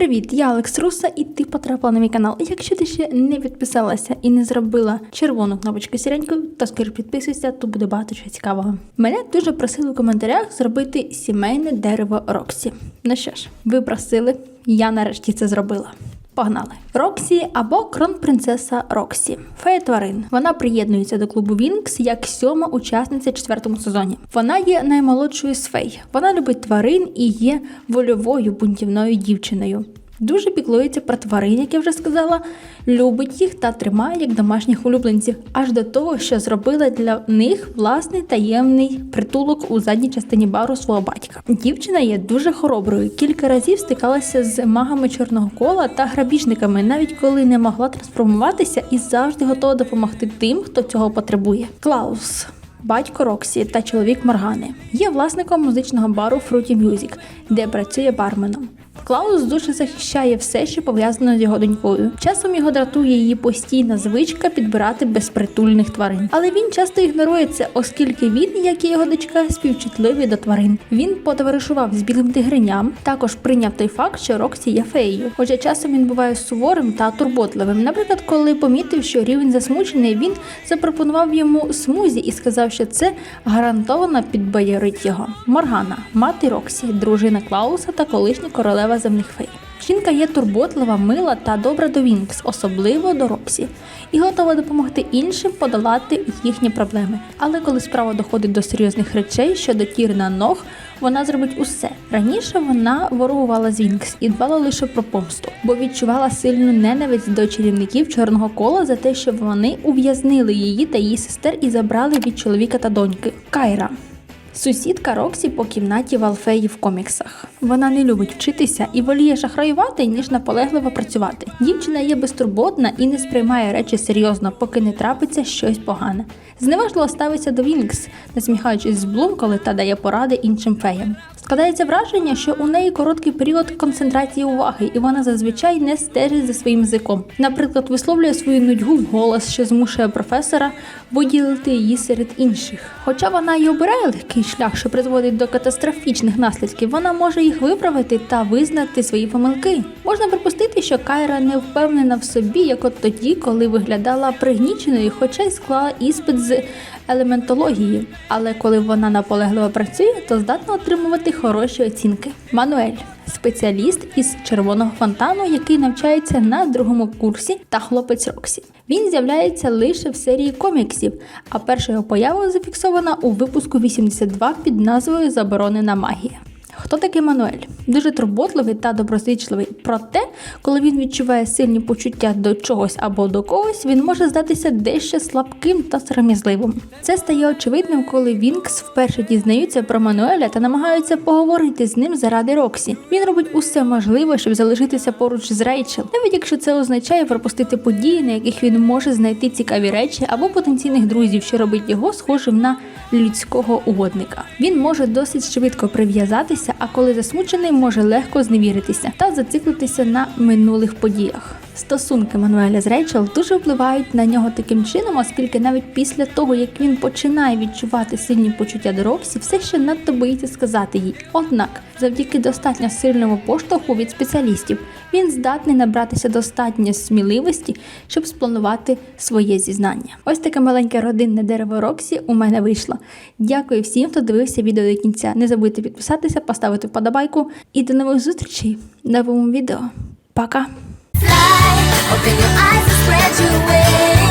Привіт, я Алекс Руса, і ти потрапила на мій канал. Якщо ти ще не підписалася і не зробила червону кнопочку сіренькою, то скоріше підписуйся, тут буде багато чого цікавого. Мене дуже просили в коментарях зробити сімейне дерево Роксі. Ну що ж, ви просили, я нарешті це зробила. Погнали. Роксі або кронпринцеса Роксі. Фея тварин. Вона приєднується до клубу Вінкс як сьома учасниця четвертому сезоні. Вона є наймолодшою з фей. Вона любить тварин і є вольовою бунтівною дівчиною. Дуже піклується про тварин, як я вже сказала, любить їх та тримає як домашніх улюбленців, аж до того, що зробила для них власний таємний притулок у задній частині бару свого батька. Дівчина є дуже хороброю. Кілька разів стикалася з магами чорного кола та грабіжниками, навіть коли не могла трансформуватися і завжди готова допомогти тим, хто цього потребує. Клаус. Батько Роксі та чоловік Моргани є власником музичного бару Fruity Music, де працює барменом. Клаус дуже захищає все, що пов'язано з його донькою. Часом його дратує її постійна звичка підбирати безпритульних тварин. Але він часто ігнорує це, оскільки він, як і його дочка, співчутливий до тварин. Він потоваришував з білим тигриням. Також прийняв той факт, що Роксі є феєю. Хоча часом він буває суворим та турботливим. Наприклад, коли помітив, що рівень засмучений, він запропонував йому смузі і сказав, що це гарантовано підбадьорить його. Моргана, мати Роксі, дружина Клауса та колишня королева земних фей. Жінка є турботлива, мила та добра до Вінкс, особливо до Роксі, і готова допомогти іншим подолати їхні проблеми. Але коли справа доходить до серйозних речей щодо Тірна ног, вона зробить усе. Раніше вона ворогувала з Вінкс і дбала лише про помсту, бо відчувала сильну ненависть до чарівників чорного кола за те, що вони ув'язнили її та її сестер і забрали від чоловіка та доньки. Кайра. Сусідка Роксі по кімнаті в Алфеї в коміксах. Вона не любить вчитися і воліє шахраювати, ніж наполегливо працювати. Дівчина є безтурботна і не сприймає речі серйозно, поки не трапиться щось погане. Зневажливо ставиться до Вінкс, насміхаючись з Блум, коли та дає поради іншим феям. Складається враження, що у неї короткий період концентрації уваги, і вона зазвичай не стежить за своїм язиком. Наприклад, висловлює свою нудьгу в голос, що змушує професора виділити її серед інших. Хоча вона й обирає легкий шлях, що призводить до катастрофічних наслідків, вона може їх виправити та визнати свої помилки. Можна припустити, що Кайра не впевнена в собі, як от тоді, коли виглядала пригніченою, хоча й склала іспит з елементології. Але коли вона наполегливо працює, то здатна отримувати хороші оцінки. Мануель спеціаліст із червоного фонтану, який навчається на другому курсі, та хлопець Роксі. Він з'являється лише в серії коміксів, а перша його поява зафіксована у випуску 82 під назвою Заборонена магія. Хто такий Мануель? Дуже турботливий та доброзичливий. Проте, коли він відчуває сильні почуття до чогось або до когось, він може здатися дещо слабким та сором'язливим. Це стає очевидним, коли Вінкс вперше дізнаються про Мануеля та намагаються поговорити з ним заради Роксі. Він робить усе можливе, щоб залишитися поруч з Рейчел, навіть якщо це означає пропустити події, на яких він може знайти цікаві речі або потенційних друзів, що робить його схожим на людського угодника. Він може досить швидко прив'язатися, а коли засмучений, може легко зневіритися та зациклитися на минулих подіях. Стосунки Мануеля з Рейчел дуже впливають на нього таким чином, оскільки навіть після того, як він починає відчувати сильні почуття до Роксі, все ще надто боїться сказати їй. Однак, завдяки достатньо сильному поштовху від спеціалістів, він здатний набратися достатньо сміливості, щоб спланувати своє зізнання. Ось таке маленьке родинне дерево Роксі у мене вийшло. Дякую всім, хто дивився відео до кінця. Не забудьте підписатися, поставити вподобайку і до нових зустрічей в новому відео. Пока! Fly, open your eyes and spread your wings.